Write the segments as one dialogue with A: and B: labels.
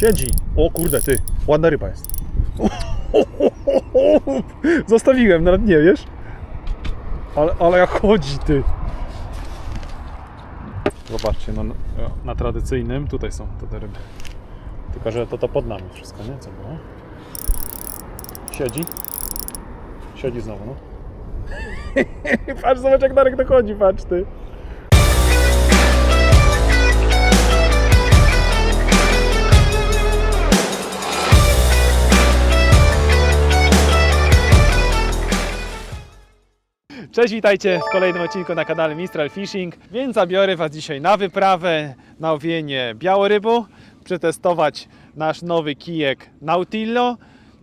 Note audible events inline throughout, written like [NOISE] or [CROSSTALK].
A: Siedzi. O kurde, ty. Ładna ryba jest. [LAUGHS] Zostawiłem na dnie, wiesz? Ale, ale jak chodzi, ty. Zobaczcie, no, na, tradycyjnym tutaj są te, ryby. Tylko, że to to pod nami wszystko, nie? Co było? Siedzi. Siedzi znowu, no. [LAUGHS] patrz, zobacz jak Darek dochodzi, patrz ty. Cześć, witajcie w kolejnym odcinku na kanale Mistral Fishing. Więc zabiorę Was dzisiaj na wyprawę na łowienie białorybu, przetestować nasz nowy kijek Nautillo.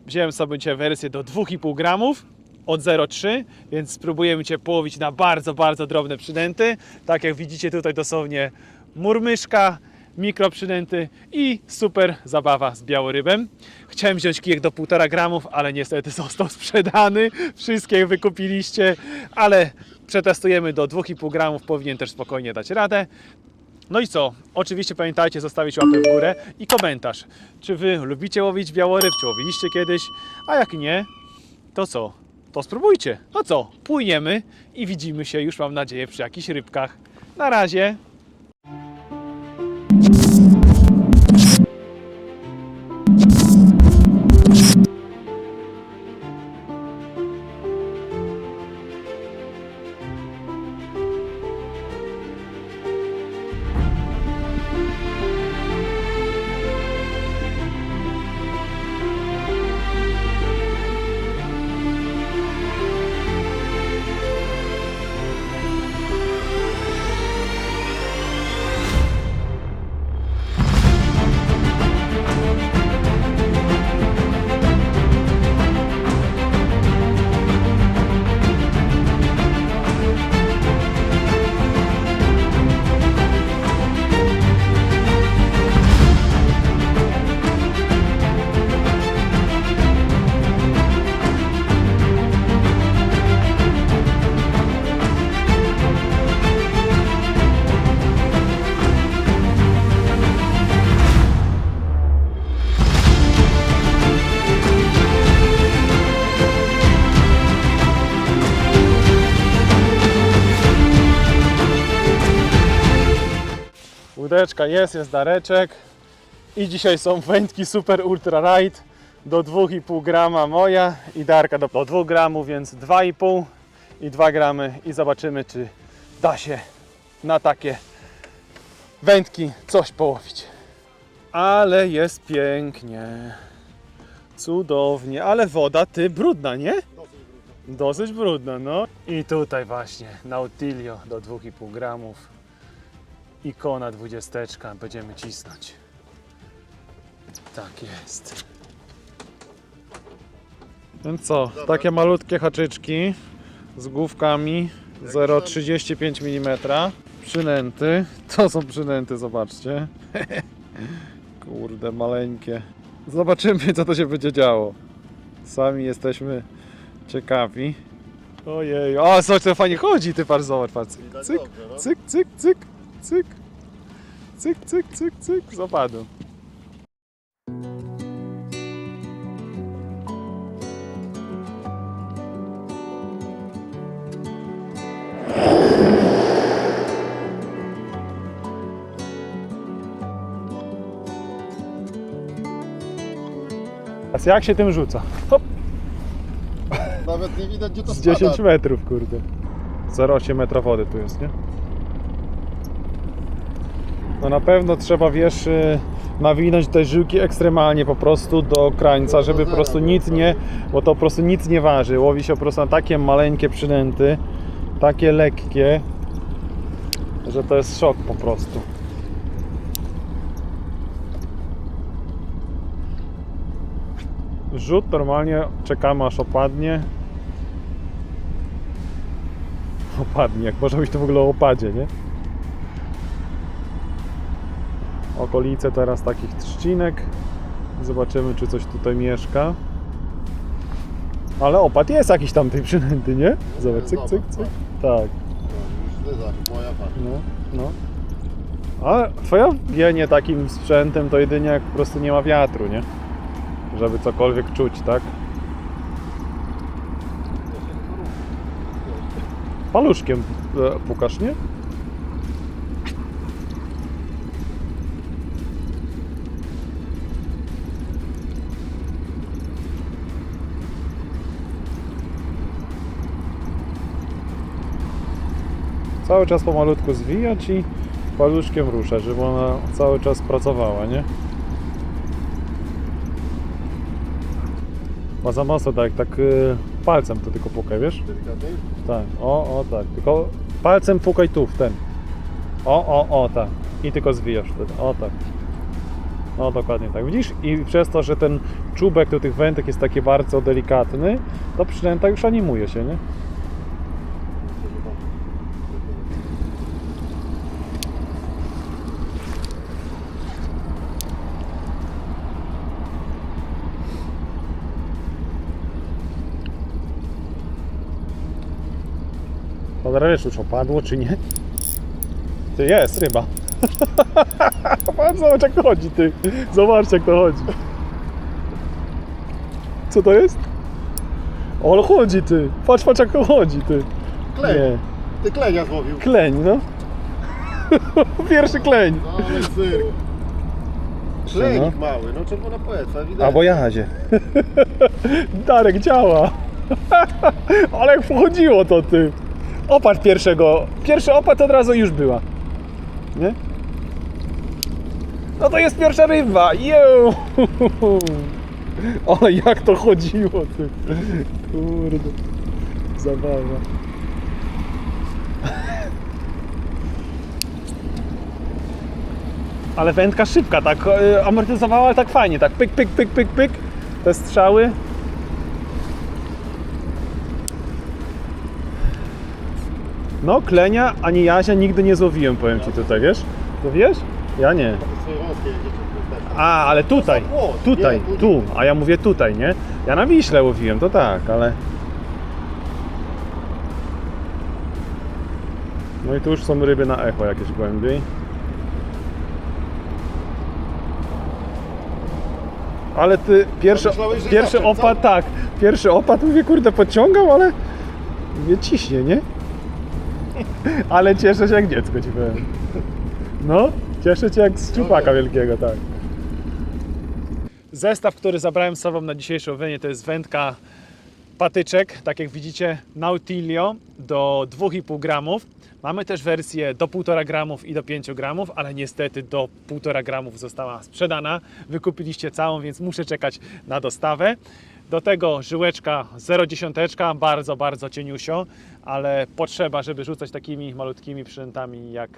A: Wziąłem sobie dzisiaj wersję do 2,5 gramów od 0,3, więc spróbujemy Cię połowić na bardzo, bardzo drobne przynęty. Tak jak widzicie tutaj dosłownie murmyszka, mikroprzynęty i super zabawa z białorybem. Chciałem wziąć kijek do 1,5 gramów, ale niestety [LAUGHS] został sprzedany. Wszystkie wykupiliście, ale przetestujemy do 2,5 gramów, powinien też spokojnie dać radę. No i co? Oczywiście pamiętajcie zostawić łapę w górę i komentarz. Czy Wy lubicie łowić białoryb, czy łowiliście kiedyś? A jak nie, to co? To spróbujcie. No co? Płyniemy i widzimy się już mam nadzieję przy jakichś rybkach. Na razie. Jest, jest dareczek. I dzisiaj są wędki Super Ultra Ride do 2,5 grama moja i Darka do 2 gramów, więc 2,5 i 2 gramy i zobaczymy czy da się na takie wędki coś połowić. Ale jest pięknie. Cudownie, ale woda ty brudna, nie? Dosyć brudna, no. I tutaj właśnie Nautilio do 2,5 gramów ikona dwudziesteczka, będziemy cisnąć. Tak jest. Więc co, takie malutkie haczyczki z główkami 0,35 mm. Przynęty, to są przynęty, zobaczcie. [LAUGHS] Kurde, maleńkie. Zobaczymy, co to się będzie działo. Sami jesteśmy ciekawi. Ojej, o, zobacz, to fajnie chodzi, ty patrz, zobacz, patrz. Cyk, cyk, cyk, cyk, cyk. Cyk, cyk, cyk, cyk, zapadł. Teraz jak się tym rzuca? Hop,
B: Nawet nie widać gdzie to
A: z
B: spada.
A: 10 metrów, kurde. 0,8 metra wody tu jest, nie? No na pewno trzeba, wiesz, y, nawinąć te żyłki ekstremalnie po prostu do krańca, żeby po prostu nic nie, bo to po prostu nic nie waży. Łowi się po prostu na takie maleńkie przynęty, takie lekkie, że to jest szok po prostu. Rzut normalnie czekamy aż opadnie. Opadnie, jak może być to w ogóle o opadzie, nie? Okolice teraz takich trzcinek. Zobaczymy, czy coś tutaj mieszka. Ale opad jest jakiś tam tej przynęty, nie? Zobacz, cyk, cyk, cyk. Tak,
B: zobacz, moja patrz.
A: no, no. A twoja wienie takim sprzętem to jedynie jak po prostu nie ma wiatru, nie? Żeby cokolwiek czuć, tak? Paluszkiem e, pukasz, nie? Cały czas pomalutku zwijać i paluszkiem ruszać, żeby ona cały czas pracowała, nie? Ma za mocno tak, tak y, palcem to tylko pukaj, wiesz?
B: Delikatnie.
A: Tak, o, o tak, tylko palcem pukaj tu, w ten. O, o, o, tak. I tylko zwijasz wtedy, o tak. No dokładnie tak, widzisz? I przez to, że ten czubek do tych wędek jest taki bardzo delikatny, to przynęta już animuje się, nie? Wiesz, już opadło czy nie? Ty jest ryba. [LAUGHS] Patrz, zobacz jak to chodzi, ty. Zobaczcie jak to chodzi. Co to jest? O, chodzi, ty. Patrz, patrz jak to chodzi, ty.
B: Kleń.
A: Nie.
B: Ty klenia złowił.
A: Kleń, no. [LAUGHS] Pierwszy kleń.
B: No ale cyrk. Klenik mały, no czerwona poeca, widać.
A: Albo jazie. [LAUGHS] Darek działa. Ale jak pochodziło to ty. Opad pierwszego. Pierwszy opad od razu już była. Nie? No to jest pierwsza ryba. Jeuu. [LAUGHS] Ale jak to chodziło ty. Kurde. Zabawa. Ale wędka szybka, tak e, amortyzowała, ale tak fajnie, tak pyk, pyk, pyk, pyk, pyk. Te strzały. No, klenia ani jazia nigdy nie złowiłem, powiem ci tutaj, wiesz? To wiesz? Ja nie. A, ale tutaj, tutaj, tu, a ja mówię tutaj, nie? Ja na Wiśle łowiłem, to tak, ale... No i tu już są ryby na echo jakieś głębiej. Ale ty, pierwszy,
B: myślałeś, że
A: pierwszy
B: zawsze,
A: opad, tak, pierwszy opad, mówię, kurde, podciągał, ale nie ciśnie, nie? Ale cieszę się jak dziecko, ci powiem. No, cieszę się jak z czupaka wielkiego, tak. Zestaw, który zabrałem z sobą na dzisiejsze łowienie to jest wędka patyczek, tak jak widzicie Nautilio do 2,5 gramów. Mamy też wersję do 1,5 gramów i do 5 gramów, ale niestety do 1,5 gramów została sprzedana. Wykupiliście całą, więc muszę czekać na dostawę. Do tego żyłeczka 0,10, bardzo, bardzo cieniusio, ale potrzeba, żeby rzucać takimi malutkimi przynętami jak,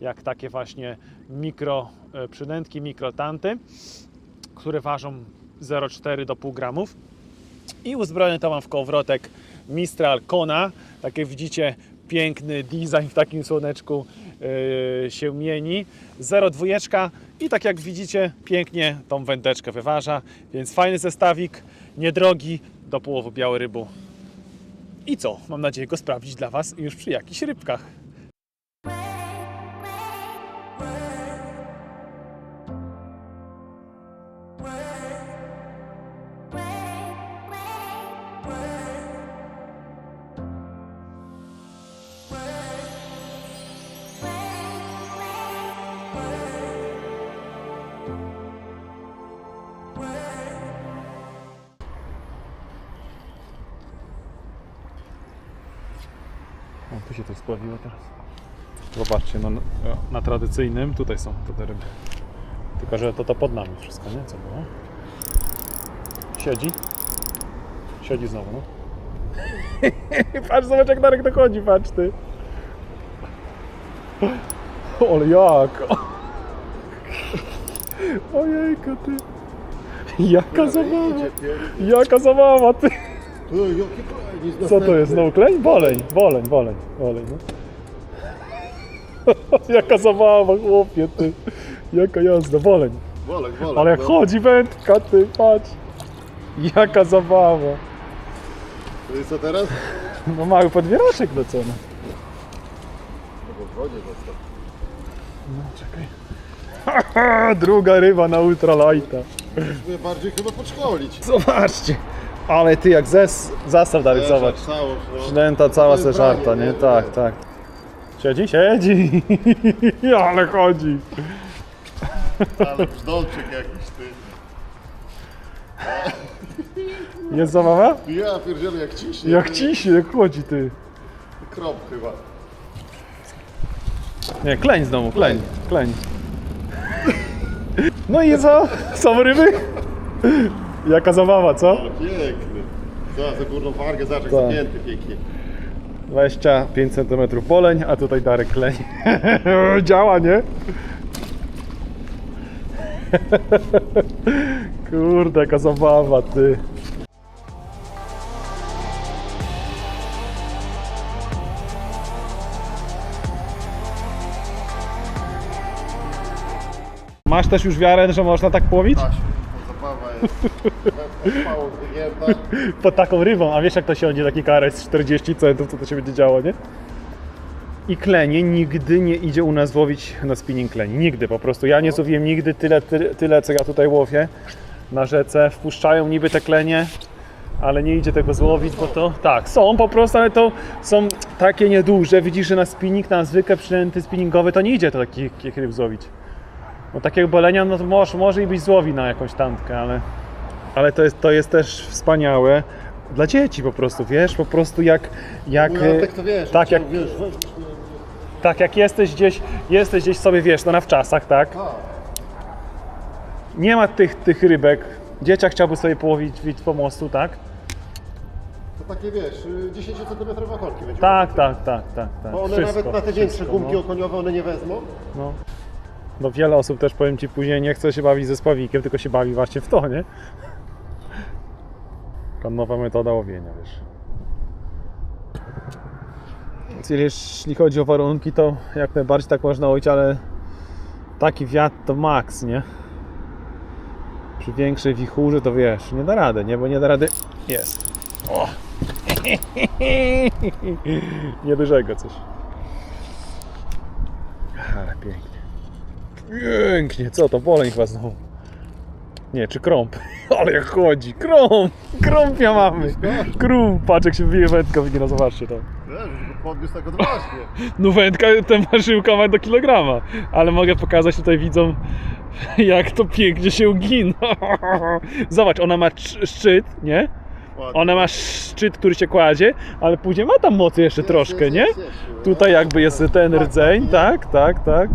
A: jak takie właśnie mikro e, przynętki, mikrotanty które ważą 0,4 do 0,5 gramów. I uzbrojony to mam w kołowrotek Mistral Kona. Tak jak widzicie, piękny design w takim słoneczku yy, się mieni. 0,2 i tak jak widzicie, pięknie tą wędeczkę wyważa, więc fajny zestawik, niedrogi, do połowu biały rybu. I co? Mam nadzieję go sprawdzić dla Was już przy jakichś rybkach. Zobaczcie, no, na, tradycyjnym tutaj są te ryby. Tylko, że to to pod nami wszystko, nie? Co było? Siedzi. Siedzi znowu, no. [LAUGHS] patrz, zobacz jak Darek dochodzi, patrz ty. [LAUGHS] Ale jak? [LAUGHS] Ojejka ty. Jaka zabawa. Jaka zabawa ty. Co to jest? Znowu kleń? Boleń, boleń, boleń, boleń, no. [LAUGHS] Jaka zabawa, chłopie, ty. Jaka jazda, boleń.
B: Wolek, wolek.
A: Ale jak
B: no.
A: chodzi wędka, ty, patrz. Jaka zabawa.
B: No I co teraz?
A: No mały podwieraczek, co no.
B: Bo w wodzie został.
A: No, czekaj. [LAUGHS] Druga ryba na ultralighta.
B: Bardziej chyba podszkolić.
A: Zobaczcie. Ale ty jak zes, zastaw Darek, zobacz.
B: Całość, no.
A: Przynęta cała
B: To jest
A: se żarta,
B: branie,
A: nie?
B: nie?
A: Tak, tak. Siedzi? Siedzi. [LAUGHS] Ale chodzi.
B: Ale brzdolczyk jakiś ty.
A: Jest zabawa?
B: Ja pierdzielę jak ciśnie.
A: Jak
B: ty.
A: ciśnie, jak chodzi ty.
B: Krop chyba.
A: Nie, kleń z domu, kleń, kleń. No i co? Są ryby? Jaka zabawa, co?
B: Ale piękny. Zobacz, za górną wargę, zobacz jak
A: Tak.
B: zapięty pięknie.
A: 25 cm poleń, a tutaj Darek kleń. [LAUGHS] Działa, nie? [LAUGHS] Kurde, jaka zabawa, ty. Masz też już wiarę, że można tak połowić?
B: Tasiu, wygięta. [LAUGHS]
A: pod taką rybą, a wiesz jak to się będzie taki kareć z 40 centów, co to się będzie działo, nie? I klenie nigdy nie idzie u nas łowić na spinning kleni. Nigdy po prostu. Ja nie złowiłem nigdy tyle, tyle, tyle, co ja tutaj łowię na rzece. Wpuszczają niby te klenie, ale nie idzie tego złowić, bo to... Tak, są po prostu, ale to są takie nieduże. Widzisz, że na spinning, na zwykłe przynęty spinningowe to nie idzie to takich ryb złowić. No takiego bolenia, no to może, może i byś złowił na jakąś tandkę, ale... Ale to jest, to jest też wspaniałe dla dzieci po prostu, wiesz, po prostu jak, jak,
B: No ja tak to wiesz.
A: tak jak,
B: Wiesz, weź,
A: tak jak jesteś gdzieś, jesteś gdzieś sobie, wiesz, no na wczasach, tak?
B: a,
A: Nie ma tych, tych rybek, dzieciak chciałby sobie połowić wić po mostu, tak?
B: to takie wiesz, y, 10 cm korki będzie.
A: Tak, tak, tak, tak, tak.
B: Bo one
A: Wszystko,
B: nawet na te większe
A: wszystko,
B: gumki
A: no.
B: okoniowe one nie wezmą.
A: No. No wiele osób też, powiem Ci później, nie chce się bawić ze spawikiem, tylko się bawi właśnie w to, nie? Ta nowa metoda łowienia, wiesz. Jeśli chodzi o warunki, to jak najbardziej tak można łowić, ale taki wiatr to maks, nie? Przy większej wichurze to wiesz, nie da rady, nie? Bo nie da rady... Jest. O! [LAUGHS] Niedużego coś. Ale pięknie. Pięknie, co to? Boleń chyba znowu. Nie, czy krąb? [LAUGHS] Ale jak chodzi, krąb! Krąpia mamy! Krąb, patrz jak się bije wędka, wygina, zobaczcie to.
B: Wiesz, podniósł tak odważnie. [LAUGHS]
A: No wędka, ten ważyłka ma do kilograma, ale mogę pokazać tutaj widzom, [LAUGHS] jak to pięknie się ugina. Zobacz, ona ma cz- szczyt, nie? Ona ma szczyt, który się kładzie, ale później ma tam mocy jeszcze troszkę, nie? Tutaj jakby jest ten rdzeń, tak, tak, tak.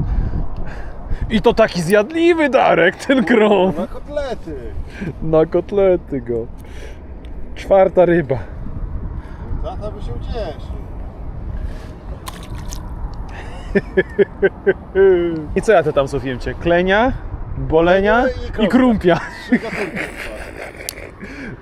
A: I to taki zjadliwy Darek, ten krąb.
B: Na kotlety.
A: Na kotlety go. Czwarta ryba.
B: Tata by się ucieszył. [LAUGHS]
A: I co ja to tam cię? Klenia, bolenia
B: I
A: i
B: krumpia. [LAUGHS]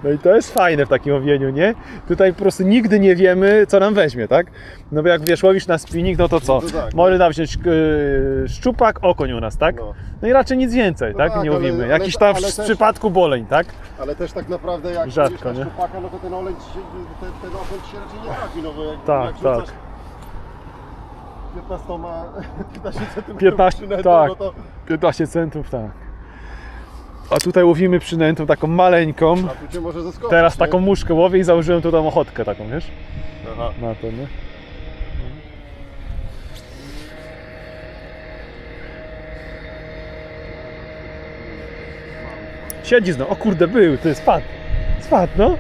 A: No i to jest fajne w takim łowieniu, nie? Tutaj po prostu nigdy nie wiemy, co nam weźmie, tak? No bo jak wiesz, łowisz na spinning, no to co?
B: No to tak,
A: Może nam wziąć yy, szczupak, okoń u nas, tak?
B: No.
A: No i raczej nic więcej,
B: No
A: tak?
B: tak,
A: Nie
B: ale-
A: łowimy. Jakiś tam
B: ale
A: w
B: też-
A: przypadku boleń, tak?
B: Ale też tak naprawdę jak
A: Rzadko, nie?
B: szczupaka, no to ten się, ten, ten okoń się raczej nie trafi, no bo jak,
A: Tak,
B: jak
A: tak.
B: rzucasz 15, 15 cm
A: 15,
B: przynętą,
A: tak.
B: no to
A: 15 centów, tak. A tutaj łowimy przynętą taką maleńką.
B: a tu cię może zaskoczyć.
A: Teraz
B: nie?
A: taką muszkę łowię i założyłem tu tam ochotkę taką, wiesz?
B: Aha.
A: Na to, nie? Siedzi znowu. O kurde, był, ty, spadł. Spadł, no.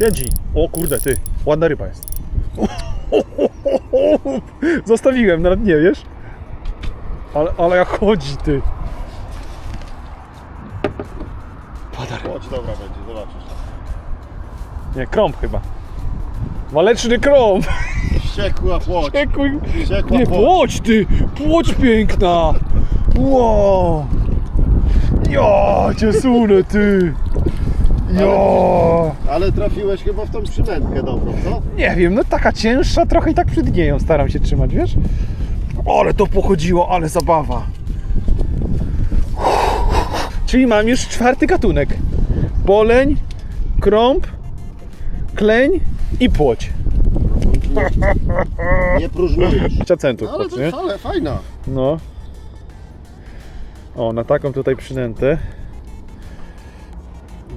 A: Siedzi. O kurde, ty. Ładna ryba jest. [LAUGHS] Zostawiłem, nawet nie wiesz? Ale, ale jak chodzi, ty. Padar.
B: Chodź, dobra będzie, zobaczysz.
A: Nie, krąb chyba. Waleczny krąb.
B: Wściekła płoć. Wściekła
A: Nie,
B: płoć.
A: płoć ty! Płoć piękna! Wow! Jo, cię sunę, ty! Jo!
B: Ale trafiłeś chyba w tą przynętkę dobrą, co?
A: Nie wiem, no taka cięższa, trochę i tak przed niej ją staram się trzymać, wiesz? Ale to pochodziło, ale zabawa. Czyli mam już czwarty gatunek. Boleń, krąb, kleń i płoć.
B: Nie próżnujesz.
A: 20 centów,
B: Ale
A: patrz,
B: to
A: nie?
B: wcale fajna.
A: No. O, na taką tutaj przynętę.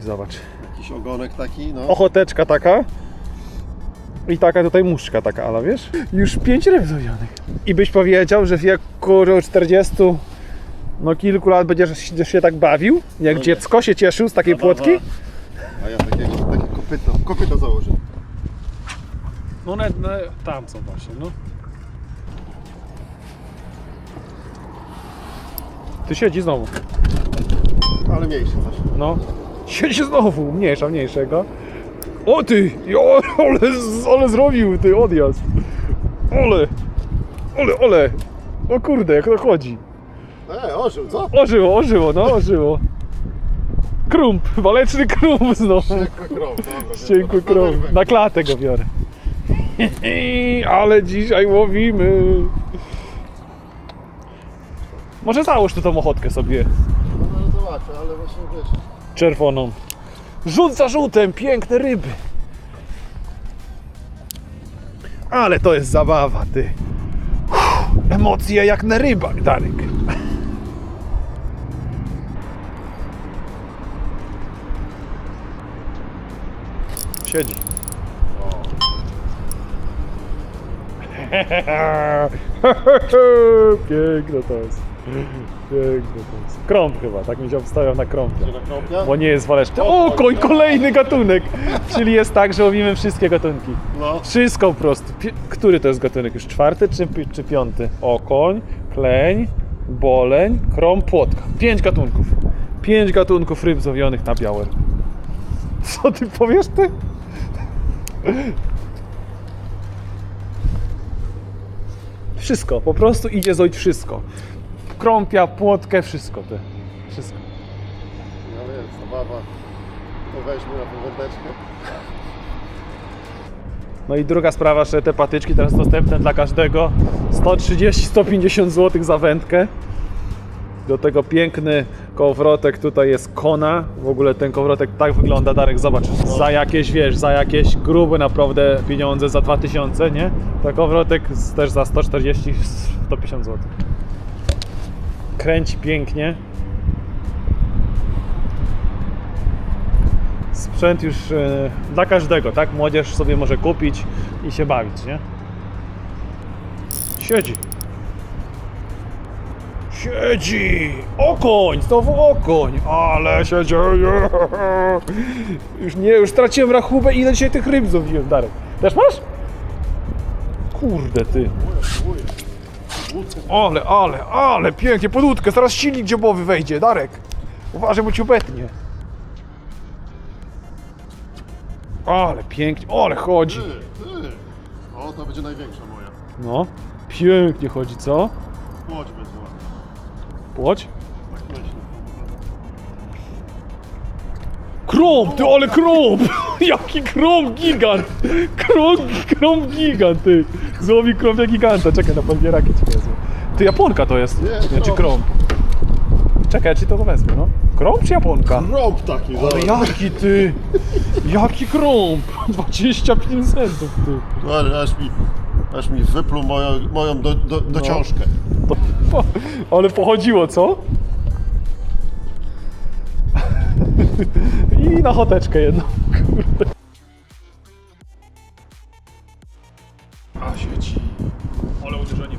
A: Zobacz.
B: Jakiś ogonek taki, no.
A: ochoteczka taka i taka tutaj muszka taka, ale wiesz? Już pięć ryb złowionych. I byś powiedział, że w wieku 40 no kilku lat będziesz będziesz się tak bawił, jak
B: No
A: dziecko się cieszył z takiej
B: Zabawa.
A: płotki?
B: A ja takiego, takie kopyto, kopyto założę.
A: No one, tam są właśnie, no. Ty siedzi znowu.
B: Ale mniejszy też.
A: No. [LAUGHS] Siedzi znowu, mniejsza, mniejszego. O ty! Jo, ole, ole zrobił, ty, odjazd. Ole! Ole, ole! O kurde, jak to chodzi.
B: E, ożył, co?
A: Ożyło, ożyło, no, ożyło. Krump, waleczny krump znowu.
B: Krąg, dobra.
A: Cienko krump. Na klatę go biorę. [LAUGHS] Ale dzisiaj łowimy. Może załóż tu tą ochotkę sobie
B: No zobaczę, ale właśnie wiesz.
A: Czerwoną. Rzut za rzutem, piękne ryby. Ale to jest zabawa, ty. Emocje jak na rybach, Darek. Siedzi. [LAUGHS] Piękne to jest. Piękne to jest. Krąb chyba, tak mi się obstawiał na krąbie.
B: Gdzie na krąpia?
A: Bo nie jest waleczny. O, koń, kolejny gatunek! Czyli jest tak, że łowimy wszystkie gatunki.
B: No.
A: Wszystko po prostu. Pi- Który to jest gatunek? Już czwarty czy, pi- czy piąty? Okoń, kleń, boleń, krom, płotka. Pięć gatunków. Pięć gatunków ryb złowionych na białe. Co ty powiesz ty? Wszystko, po prostu idzie zojść wszystko. Krąpia, płotkę, wszystko ty. Wszystko.
B: Ale jest zabawa. To weźmy na tą wędeczkę.
A: No i druga sprawa, że te patyczki teraz dostępne dla każdego. 130-150 zł za wędkę. Do tego piękny kołowrotek, tutaj jest kona. W ogóle ten kołowrotek tak wygląda, Darek, zobacz, za jakieś, wiesz, za jakieś grube naprawdę pieniądze, za 2000, nie? To kołowrotek z- też za 140-150 zł. Kręci pięknie. Sprzęt już e, dla każdego, tak? Młodzież sobie może kupić i się bawić, nie? Siedzi. Siedzi! Okoń! Znowu okoń! Ale się dzieje! [LAUGHS] Już nie, już straciłem rachubę ile dzisiaj tych ryb złowiłem, Darek. Też masz? Kurde ty. Ale, ale, ale pięknie, pod łódkę, zaraz silnik dziobowy wejdzie, Darek. Uważaj, bo ci obetnie. Ale pięknie, ale chodzi.
B: Ty, ty. O, to będzie największa moja.
A: No, pięknie chodzi, co?
B: Będzie ładna.
A: Płoć? Krąb, ty, ale krąb! [LAUGHS] Jaki krąb gigant! Krąb, krąb gigant, ty! Złowi krąbia giganta, czekaj, na podbieraki ci wezmę. Ty, Japonka to jest,
B: Nie,
A: nie, czy
B: krąb.
A: krąb? Czekaj, ja ci to wezmę, no. Krąb czy Japonka?
B: Rąb taki,
A: Ale
B: zobacz.
A: jaki ty! Jaki krąb! 25 [LAUGHS] centów, ty!
B: No, ale aż mi, aż mi wypluł moją, moją do, do, do
A: No. [LAUGHS] po, ale pochodziło, co? [LAUGHS] I na choteczkę jedną, kurde. A sieci. Ale uderzenie.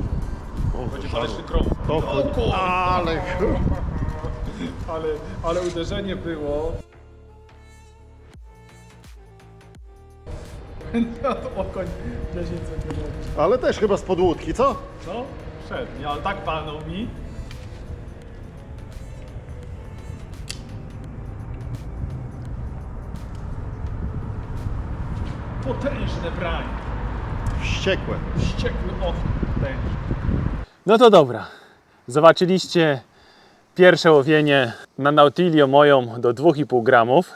A: Będzie waleczny krąg.
B: To
A: Oko!
B: Ale [LAUGHS]
A: Ale, ale uderzenie było. [LAUGHS] No to okoń 10 cm.
B: Ale też chyba z podłódki, co?
A: No, szedł, nie, ale tak palnął mi. Branie.
B: Wściekłe.
A: Wściekły potężny. No to dobra. Zobaczyliście pierwsze łowienie na Nautilio moją do 2,5 gramów,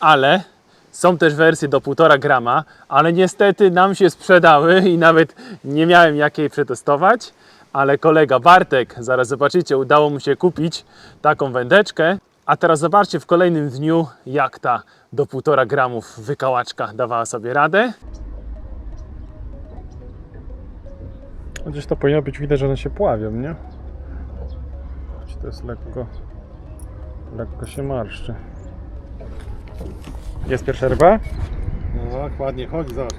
A: ale są też wersje do 1,5 grama, ale niestety nam się sprzedały i nawet nie miałem jak jej przetestować, ale kolega Bartek, zaraz zobaczycie, udało mu się kupić taką wędeczkę, a teraz zobaczcie w kolejnym dniu jak ta do 1,5 gramów wykałaczka dawała sobie radę. Gdzieś to powinno być widać, że one się pławią, nie? Choć to jest lekko, lekko się marszczy. Jest pierwsza ryba?
B: No tak, ładnie chodzi, zobacz.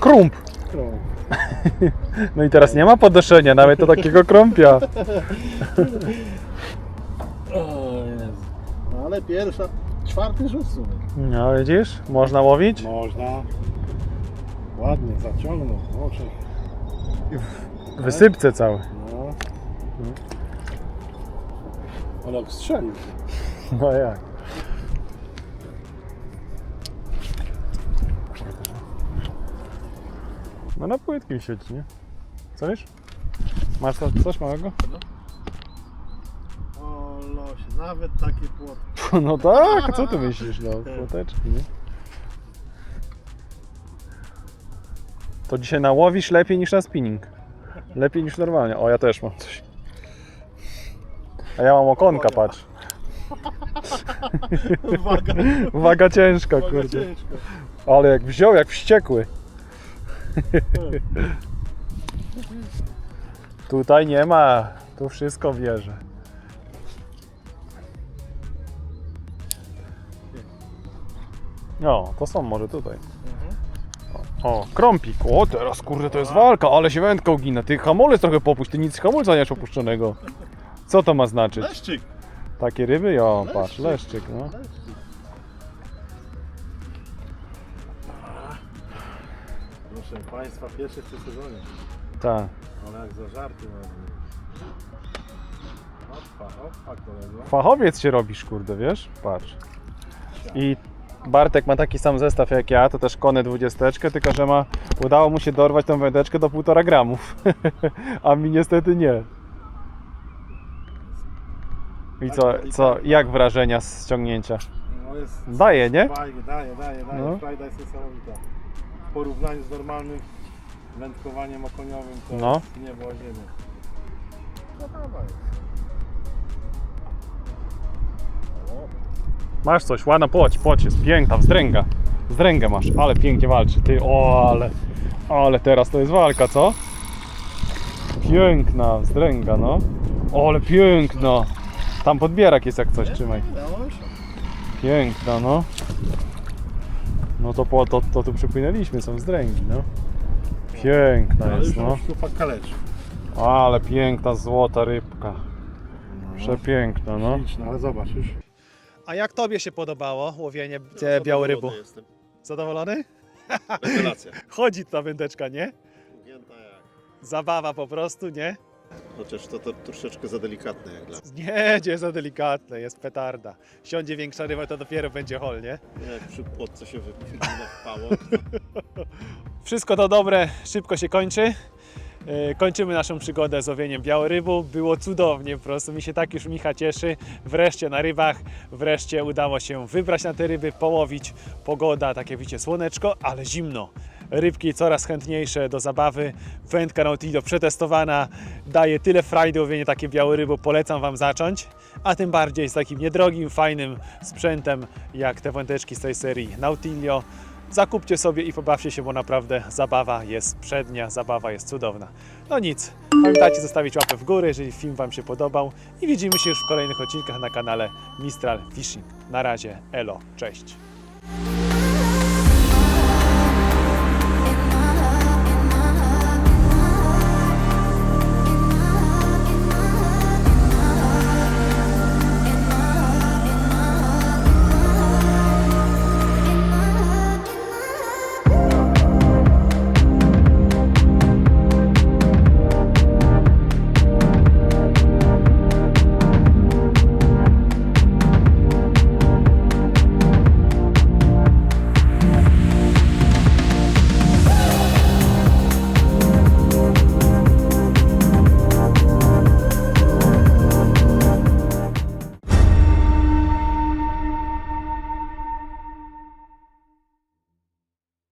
A: Krump!
B: Krąg. [LAUGHS]
A: No i teraz nie ma podnoszenia, nawet do takiego krąpia. [LAUGHS]
B: No ale pierwsza, czwarty rzut w sumie.
A: No widzisz, można łowić?
B: Można. Ładnie zaciągnął. Oczek.
A: Wysypce cały.
B: No. Ale obstrzelił.
A: No jak? No na płytkim siedzi, nie? Coś? Masz co, coś małego?
B: O losie, nawet takie płot. [LAUGHS]
A: No tak, co ty myślisz, no, płoteczki, nie? To dzisiaj nałowisz lepiej niż na spinning. Lepiej niż normalnie. O, ja też mam coś. A ja mam okonka, patrz. [LAUGHS]
B: Uwaga,
A: Waga ciężka, kurde.
B: ciężko.
A: Ale jak wziął, jak wściekły. [LAUGHS] Tutaj nie ma, tu wszystko bierze. O, to są może tutaj. O, krąpik. O, teraz kurde to jest walka, ale się wędka ugina. Ty hamulec trochę popuść, ty nic hamulca nie masz opuszczonego. Co to ma znaczyć?
B: Leszczyk.
A: Takie ryby? Jo, patrz,
B: Leszczyk.
A: no.
B: Leszczyk. Proszę Państwa, pierwszy w tym sezonie.
A: Tak.
B: Ale jak za żarty ładnie. Opa, opa kolego.
A: Fachowiec się robisz, kurde, wiesz? Patrz. I Bartek ma taki sam zestaw jak ja, to też konę dwudziesteczkę, tylko że ma, udało mu się dorwać tą wędeczkę do 1,5 gramów. [LAUGHS] A mi niestety nie. I co, co, jak wrażenia z ściągnięcia?
B: No jest
A: Daje, nie?
B: Fajnie, daje, daje, daje.
A: No.
B: Frajda jest niesamowita. W porównaniu z normalnym wędkowaniem okoniowym to
A: No.
B: nie było ziemi. No dawaj. O,
A: Masz coś, ładna płoć, płoć jest piękna, wzdręga. Wzdręgę masz, ale pięknie walczy. Ty, o, ale, ale teraz to jest walka, co? Piękna wzdręga, no. O, ale piękna. Tam podbierak jest jak coś, trzymaj. Piękna, no. No to, po, to, to tu przypłynęliśmy, są wzdręgi, no. Piękna jest, no.
B: no.
A: Ale piękna, złota rybka. Przepiękna, no.
B: Śliczna, ale zobacz już.
A: A jak tobie się podobało łowienie białorybu?
B: Jestem.
A: Zadowolony?
B: Rewelacja. [LAUGHS]
A: Chodzi ta wędeczka, nie?
B: Ugięta jak.
A: Zabawa po prostu, nie?
B: Chociaż to, to troszeczkę za delikatne jak dla.
A: Nie, gdzie za delikatne, jest petarda. Siądzie większa ryba, to dopiero będzie hol, nie?
B: Jak przy płotce się wypało. [LAUGHS]
A: Wszystko to dobre, szybko się kończy. Yy, Kończymy naszą przygodę z łowieniem białorybu. Było cudownie, po prostu mi się tak już Micha cieszy. Wreszcie na rybach, wreszcie udało się wybrać na te ryby, połowić. Pogoda, takie widzicie, słoneczko, ale zimno. Rybki coraz chętniejsze do zabawy. Wędka Nautilus przetestowana, daje tyle frajdy łowienie takim białorybu, polecam Wam zacząć. A tym bardziej z takim niedrogim, fajnym sprzętem jak te wędeczki z tej serii Nautilio. Zakupcie sobie i pobawcie się, bo naprawdę zabawa jest przednia, zabawa jest cudowna. No nic, pamiętajcie zostawić łapę w górę, jeżeli film Wam się podobał i widzimy się już w kolejnych odcinkach na kanale Mistral Fishing. Na razie, elo, cześć.